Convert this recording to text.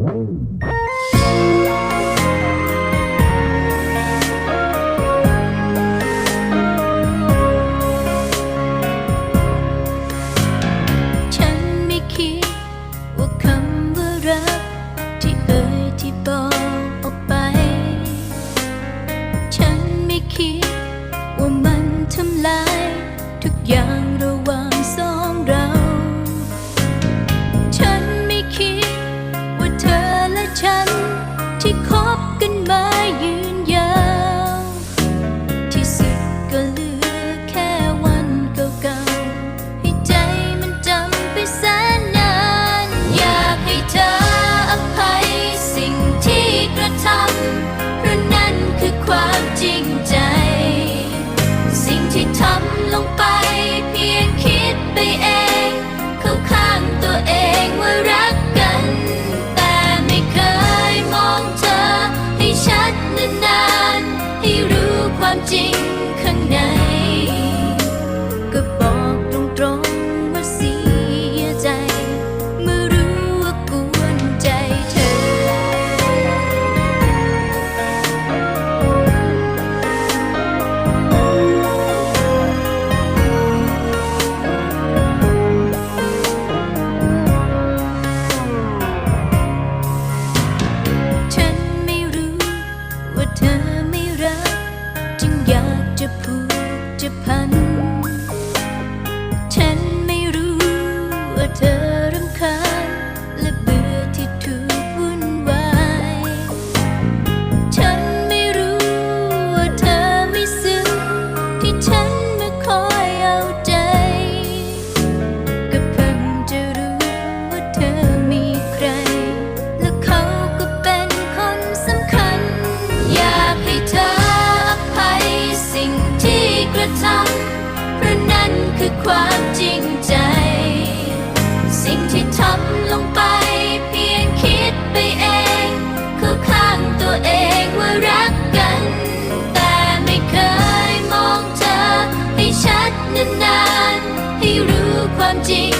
ฉันไม่คิดว่าคำว่ารัก ที่เอ่ยที่บอกออกไป ฉันไม่คิดว่ามันทำลายทุกอย่าง ฉันที่ขอ ให้รู้ความจริง คือความจริงใจ สิ่งที่ทำลงไปเพียงคิดไปเองคือข้างตัวเองว่ารักกัน แต่ไม่เคยมองเธอให้ชัดนานๆให้รู้ความจริง